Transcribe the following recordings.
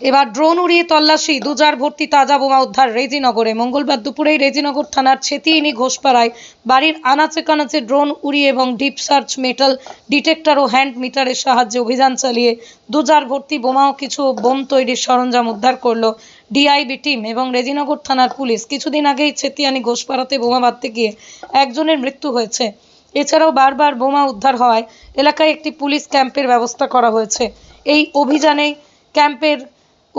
এবার ড্রোন উড়িয়ে তল্লাশি, দুজার ভর্তি তাজা বোমা উদ্ধার রেজিনগরে। মঙ্গলবার দুপুরেই রেজিনগর থানার ছেতিইনি ঘোষপাড়ায় বাড়ির আনাচে কানাচে ড্রোন উড়িয়ে এবং ডিপ সার্চ মেটাল ডিটেক্টর ও হ্যান্ড মিটারের সাহায্যে অভিযান চালিয়ে দুজার ভর্তি বোমা ও কিছু বোম তৈরির সরঞ্জাম উদ্ধার করল ডিআইবি টিম এবং রেজিনগর থানার পুলিশ। কিছুদিন আগেই ছেতিয়ানি ঘোষপাড়াতে বোমা বাঁধতে গিয়ে একজনের মৃত্যু হয়েছে। এছাড়াও বারবার বোমা উদ্ধার হওয়ায় এলাকায় একটি পুলিশ ক্যাম্পের ব্যবস্থা করা হয়েছে। এই অভিযানে ক্যাম্পের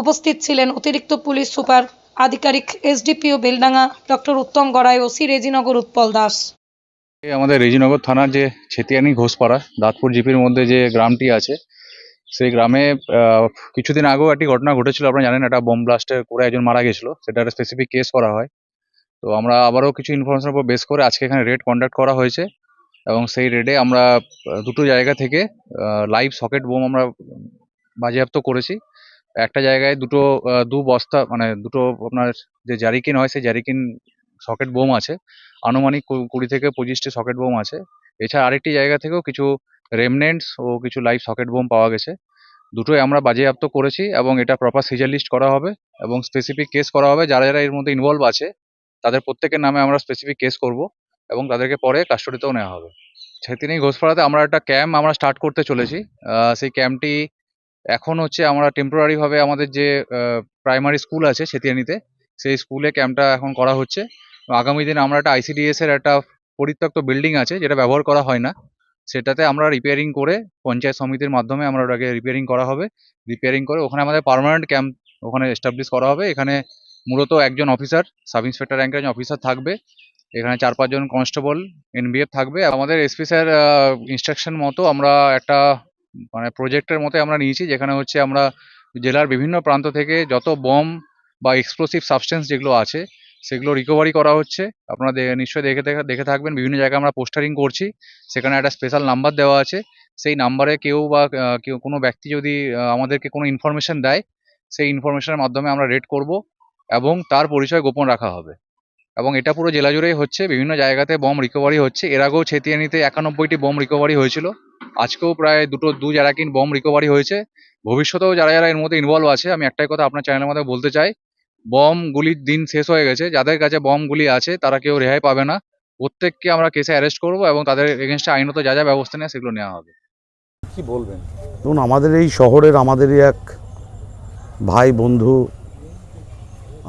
উপস্থিত ছিলেন অতিরিক্ত পুলিশ সুপার আধিকারিক SDPO Beldanga, doctor Uttam Garai OC Rejinagar Utpal Das. আমাদের রেজিনগর থানার যে ছেতিয়ানি ঘোষপাড়া, দাঁতপুর জিপির মধ্যে যে গ্রামটি আছে, সেই গ্রামে কিছুদিন আগেও একটি ঘটনা ঘটেছিল, আপনারা জানেন একটা বোম ব্লাস্টের করে একজন মারা গেছিল সেটা একটা স্পেসিফিক কেস করা হয়। তো আমরা আবারও কিছু ইনফরমেশনের উপর বেস করে আজকে এখানে রেড কন্ডাক্ট করা হয়েছে এবং সেই রেডে আমরা দুটো জায়গা থেকে লাইভ সকেট বোম আমরা বাজেয়াপ্ত করেছি। একটা জায়গায় দুটো দু বস্তা মানে দুটো আপনার যে জারিকিন হয়, সেই জারিকিন সকেট বোম আছে। আনুমানিক কুড়ি থেকে পঁচিশটি সকেট বোম আছে। এছাড়া আরেকটি জায়গা থেকেও কিছু রেমনেন্টস ও কিছু লাইভ সকেট বোম পাওয়া গেছে। দুটোই আমরা বাজেয়াপ্ত করেছি এবং এটা প্রপার সিজার লিস্ট করা হবে এবং স্পেসিফিক কেস করা হবে। যারা যারা এর মধ্যে ইনভলভ আছে, তাদের প্রত্যেকের নামে আমরা স্পেসিফিক কেস করব এবং তাদেরকে পরে কাস্টডিতেও নেওয়া হবে। সেদিনই ঘোষপাড়াতে আমরা একটা ক্যাম্প আমরা স্টার্ট করতে চলেছি। সেই ক্যাম্পটি এখন হচ্ছে আমরা টেম্পোরারি ভাবে আমাদের যে প্রাইমারি স্কুল আছে সেতিয়ানিতে, সেই স্কুলে ক্যাম্পটা এখন করা হচ্ছে। আগামী দিনে আমরা একটা আইসিডিএস এর একটা পরিত্যক্ত বিল্ডিং আছে, যেটা ব্যবহার করা হয় না। সেটাতে আমরা রিপেয়ারিং করে পঞ্চায়েত সমিতির মাধ্যমে আমরা ওটাকে রিপেয়ারিং করা হবে। রিপেয়ারিং করে ওখানে আমাদের পার্মানেন্ট ক্যাম্প ওখানে এস্টাবলিশ করা হবে। এখানে মূলত একজন অফিসার সাব ইন্সপেক্টর র্যাঙ্কের একজন অফিসার থাকবে। এখানে চার পাঁচজন কনস্টেবল এনবিএফ থাকবে। আমাদের এসপি স্যার ইনস্ট্রাকশন মতো আমরা একটা মানে প্রজেক্টের মতো আমরা নিয়েছি, যেখানে হচ্ছে আমরা জেলার বিভিন্ন প্রান্ত থেকে যত বম বা এক্সপ্লোসিভ সাবস্টেন্স যেগুলো আছে, সেগুলো রিকভারি করা হচ্ছে। আপনারা নিশ্চয়ই দেখে দেখে থাকবেন, বিভিন্ন জায়গায় আমরা পোস্টারিং করছি। সেখানে একটা স্পেশাল নাম্বার দেওয়া আছে। সেই নাম্বারে কেউ বা কেউ, কোনো ব্যক্তি যদি আমাদেরকে কোনো ইনফরমেশন দেয়, সেই ইনফরমেশনের মাধ্যমে আমরা রেড করব এবং তার পরিচয় গোপন রাখা হবে। এবং এটা পুরো জেলা জুড়েই হচ্ছে, বিভিন্ন জায়গাতে বম রিকভারি হচ্ছে। এর আগেও ছেতিয়ানিতে একানব্বইটি বম রিকভারি হয়েছিল। আজকেও প্রায় দুটো, দু জারাকিন বম রিকভারি হয়েছে, ভবিষ্যতেও যারা যারা এর মধ্যে ইনভলভ আছে, আমি একটাই কথা আপনার চ্যানেলের মধ্যে বলতে চাই বম গুলির দিন শেষ হয়ে গেছে, যাদের কাছে বম গুলি আছে, তারা কেউ রেহাই পাবে না। প্রত্যেককে আমরা কেসে অ্যারেস্ট করব এবং তাদের এগেনস্টে আইনত যা যা ব্যবস্থা নেয় সেগুলো নেওয়া হবে। কি বলবেন? ধরুন আমাদের এই শহরের, আমাদেরই এক ভাই বন্ধু,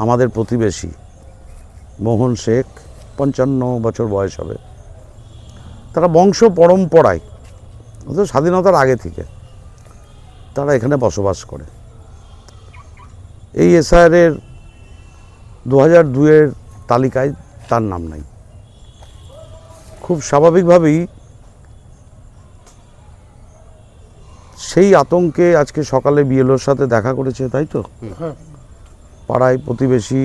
আমাদের প্রতিবেশী, মোহন শেখ, পঞ্চান্ন বছর বয়স হবে। তারা বংশ পরম্পরায় অর্থাৎ স্বাধীনতার আগে থেকে তারা এখানে বসবাস করে। এই এসআইআরের দু হাজার দুয়ের তালিকায় তার নাম নাই। খুব স্বাভাবিকভাবেই সেই আতঙ্কে আজকে সকালে বিএলওর সাথে দেখা করেছে তাই তো? পাড়ায় প্রতিবেশী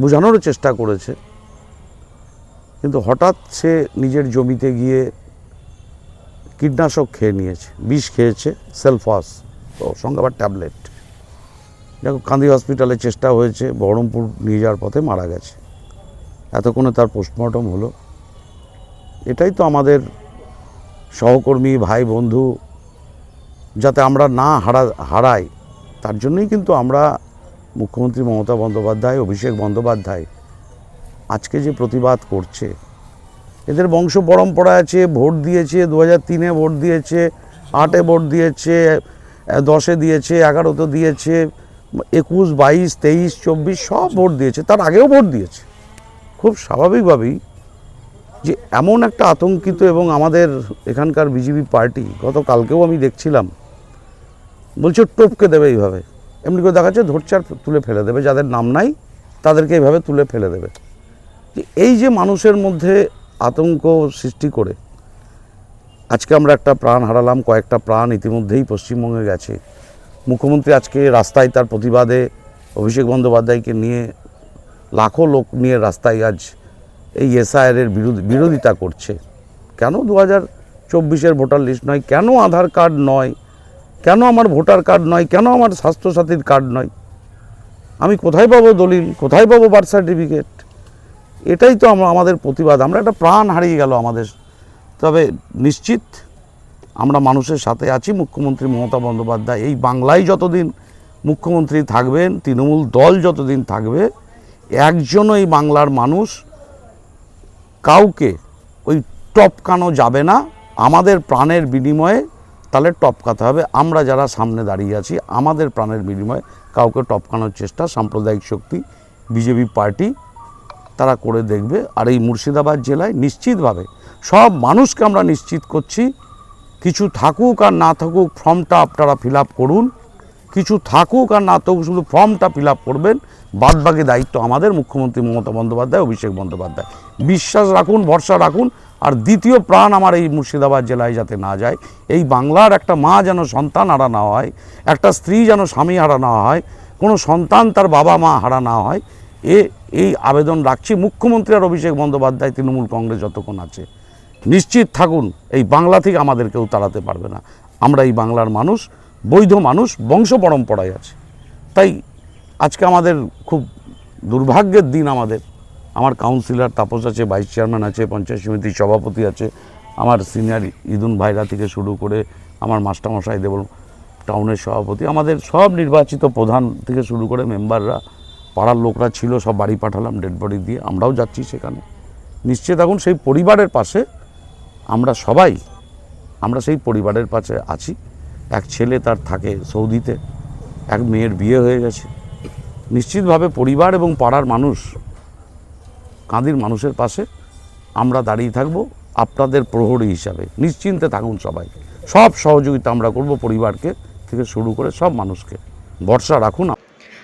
বোঝানোরও চেষ্টা করেছে। কিন্তু হঠাৎ সে নিজের জমিতে গিয়ে কীটনাশক খেয়ে নিয়েছে, বিষ খেয়েছে, সেলফাস, তো সঙ্গে আবার ট্যাবলেট। দেখো কান্দি হসপিটালে চেষ্টা হয়েছে, বহরমপুর নিয়ে যাওয়ার পথে মারা গেছে। এতক্ষণে তার পোস্টমর্টম হলো। এটাই তো আমাদের সহকর্মী, ভাই, বন্ধু, যাতে আমরা না হারা, হারাই, তার জন্যই কিন্তু আমরা মুখ্যমন্ত্রী মমতা বন্দ্যোপাধ্যায়, অভিষেক বন্দ্যোপাধ্যায় আজকে যে প্রতিবাদ করছে এদের বংশ পরম্পরা আছে, ভোট দিয়েছে দু হাজার তিনে ভোট দিয়েছে, আটে ভোট দিয়েছে দশে দিয়েছে, এগারোতে দিয়েছে, একুশ, বাইশ, তেইশ, চব্বিশ সব ভোট দিয়েছে। তার আগেও ভোট দিয়েছে। খুব স্বাভাবিকভাবেই যে এমন একটা আতঙ্কিত এবং আমাদের এখানকার বিজেপি পার্টি, গতকালকেও আমি দেখছিলাম, বলছে টপকে দেবে এইভাবে। এমনি করে দেখাচ্ছে ধরছে আর তুলে ফেলে দেবে। যাদের নাম নাই, তাদেরকে এইভাবে তুলে ফেলে দেবে। এই যে মানুষের মধ্যে আতঙ্ক সৃষ্টি করে আজকে আমরা একটা প্রাণ হারালাম, কয়েকটা প্রাণ ইতিমধ্যেই পশ্চিমবঙ্গে গেছে। মুখ্যমন্ত্রী আজকে রাস্তায় তার প্রতিবাদে অভিষেক বন্দ্যোপাধ্যায়কে নিয়ে লাখো লোক নিয়ে রাস্তায় আজ এই এসআইআরের বিরোধী, বিরোধিতা করছে। কেন দু হাজার চব্বিশের ভোটার লিস্ট নয়? কেন আধার কার্ড নয়? কেন আমার ভোটার কার্ড নয়? কেন আমার স্বাস্থ্যসাথীর কার্ড নয়? আমি কোথায় পাবো দলিল? কোথায় পাবো বার্থ সার্টিফিকেট এটাই তো আমরা, আমাদের প্রতিবাদ। আমরা একটা প্রাণ হারিয়ে গেল আমাদের। তবে নিশ্চিত আমরা মানুষের সাথে আছি। মুখ্যমন্ত্রী মমতা বন্দ্যোপাধ্যায় এই বাংলায় যতদিন মুখ্যমন্ত্রী থাকবেন, তৃণমূল দল যতদিন থাকবে, একজনও এই বাংলার মানুষ কাউকে ওই টপকানো যাবে না। আমাদের প্রাণের বিনিময়ে তাহলে টপকাতে হবে। আমরা যারা সামনে দাঁড়িয়ে আছি, আমাদের প্রাণের বিনিময়ে কাউকে টপকানোর চেষ্টা সাম্প্রদায়িক শক্তি, বিজেপি পার্টি তারা করে দেখবে আর এই মুর্শিদাবাদ জেলায় নিশ্চিতভাবে সব মানুষকে আমরা নিশ্চিত করছি, কিছু থাকুক আর না থাকুক ফর্মটা আপনারা ফিল করুন, কিছু থাকুক আর না থাকুক শুধু ফর্মটা ফিল করবেন, বাদবাকি দায়িত্ব আমাদের মুখ্যমন্ত্রী মমতা বন্দ্যোপাধ্যায়, অভিষেক বন্দ্যোপাধ্যায়। বিশ্বাস রাখুন, ভরসা রাখুন, আর দ্বিতীয় প্রাণ আমার এই মুর্শিদাবাদ জেলায় যাতে না যায়, এই বাংলার একটা মা যেন সন্তান হারা না হয়, একটা স্ত্রী যেন স্বামী হারা না হয়, কোনো সন্তান তার বাবা মা হারা না হয় এ, এই আবেদন রাখছি। মুখ্যমন্ত্রী আর অভিষেক বন্দ্যোপাধ্যায় তৃণমূল কংগ্রেস যতক্ষণ আছে। নিশ্চিত থাকুন, এই বাংলা থেকে আমাদের কেউ তাড়াতে পারবে না। আমরা এই বাংলার মানুষ, বৈধ মানুষ, বংশ পরম্পরায় আছে। তাই আজকে আমাদের খুব দুর্ভাগ্যের দিন আমাদের। আমার কাউন্সিলর তাপস আছে, ভাইস চেয়ারম্যান আছে, পঞ্চায়েত সমিতির সভাপতি আছে, আমার সিনিয়র ইদুন ভাইরা থেকে শুরু করে আমার মাস্টারমশাই দেবল টাউনের সভাপতি, আমাদের সব নির্বাচিত প্রধান থেকে শুরু করে মেম্বাররা পাড়ার লোকরা ছিল, সব বাড়ি পাঠালাম ডেড বডি দিয়ে আমরাও যাচ্ছি সেখানে। নিশ্চয় থাকুন সেই পরিবারের পাশে আমরা সবাই, আমরা সেই পরিবারের পাশে আছি। এক ছেলে তার থাকে সৌদিতে, এক মেয়ের বিয়ে হয়ে গেছে। নিশ্চিতভাবে পরিবার এবং পাড়ার মানুষ, কাঁদির মানুষের পাশে আমরা দাঁড়িয়ে থাকব আপনাদের প্রহরী হিসাবে। নিশ্চিন্তে থাকুন সবাই। সব সহযোগিতা আমরা করব পরিবারকে থেকে শুরু করে সব মানুষকে। ভরসা রাখুন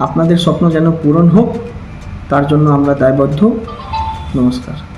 আপনাদের স্বপ্ন যেন পূরণ হোক তার জন্য আমরা দায়বদ্ধ। নমস্কার।